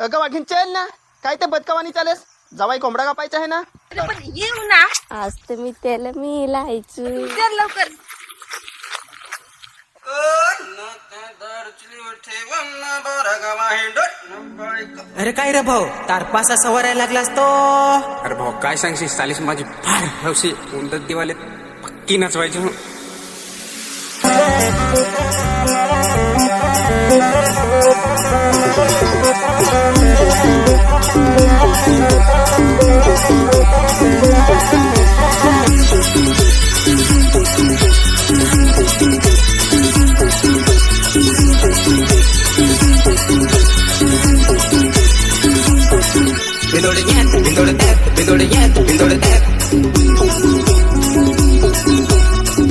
अगं वाघीन चल ना. काय ते बदकावानी चालेस? जवाई कोंबडा कापायचा आहे ना? अरे पण येऊ ना. आज तर मी त्याला मी लायचू कर लवकर. अरे काय रे भाऊ? तारपासा सवारायला लागलास तो. अरे भाऊ काय सांगशील? सालीस माझी फार हौशी. उंदत दिवाले पक्की नचवायची हो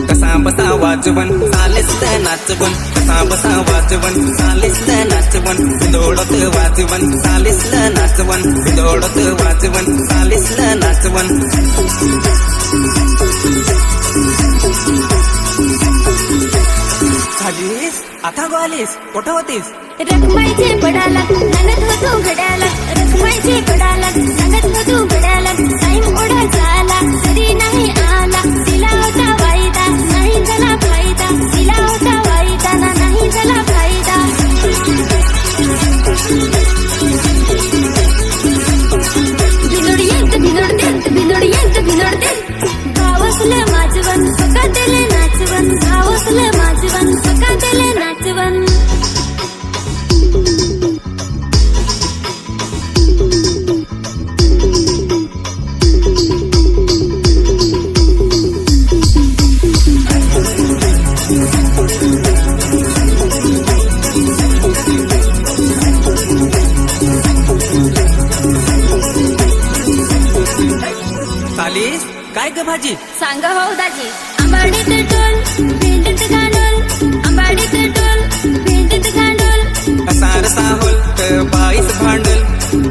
Kasambasawa Juwan चालेस नाचवण बसा वाजवण चालेस नाचवण बिंदोडत वाजवण चालेस नाचवण बिंदोडत वाजवण चालेस नाचवण झालीस आता गोलीस कुठं होतीस? रखमाईचे पडाला नगद होतो घड्याला. रखमाईचे पडाला नगद होतो घड्याला. टाइम ओढा झाला तरी भावसलं माझवन पका दिले नाचवन काय ग भाजी? सांगा हो दाजी आंबाडीत सारसा होलत बाईस भांडल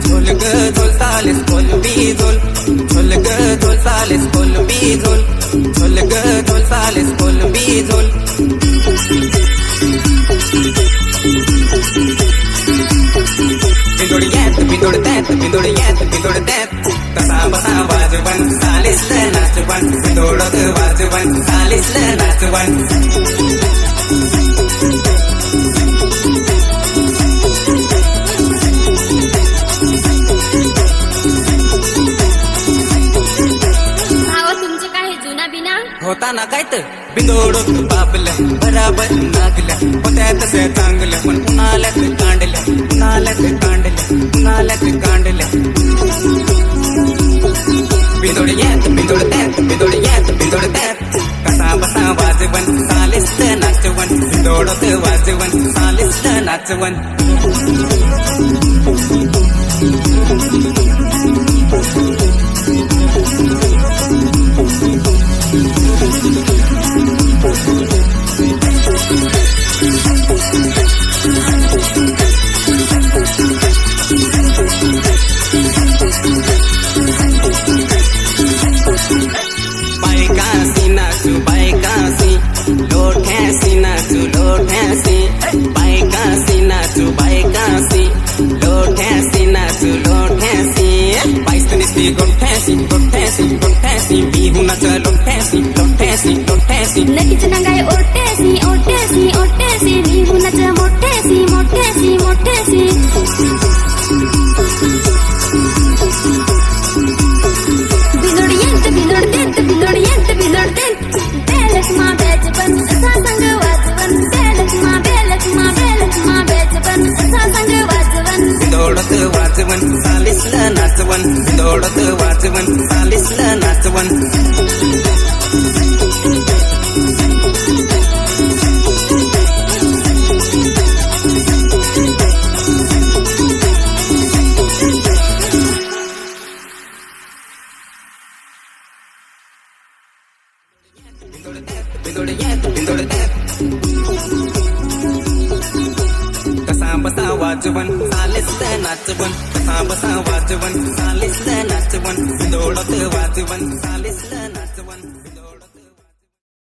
झोल ग झोल सालिस बोल बी झोल झोल ग झोल सालिस बोल बी झोल झोल ग झोल सालिस बोल बी झोल बिंदोड यात बिंदोड त्यात बिंदोड यात बिंदोड त्यात तसा बसा वाजवन सालिस नाचवन बिंदोडत वाजवन सालिस नाचवन होता ना काय तर बिंदोडत बापलं बराबर नागलं होत्या तसं चांगलं पण उन्हाळ्यात कांडलं उन्हाळ्यात कांडलं उन्हाळ्यात कांडलं बिंदोड येत बिंदोड देत बिंदोड येत बिंदोड देत कसा बसा वाजवण चालीस नाचवण बिंदोडत वाजवण चालीस नाचवण बायकासी लोठ्यासी बायकासी नाचू बायकासी लोठ्यासी नाचू लोठ्यासी बाईस निसती गोठ्यासी गोठ्यासी गोठ्यासी बिहू नाच लोठ्यासी लोठ्यासी लोठ्यासी नक्कीच नंगाय ओटेसी ओटेसी ओटेसी निहुनच मोठेसी मोठेसी मोठेसी ಸಾಲಿಸ್ಲ ನಾಚವನ್ ಬಿಂದೋಡದು ವಾಚವನ್ ಸಾಲಿಸ್ಲ ನಾಚವನ್ Been doing it, been doing it, been doing it. बसा वाजवण चालीस नाचवण कसा बसा वाजवण चालीस नाचवण बिंदोडत वाजवण चालीस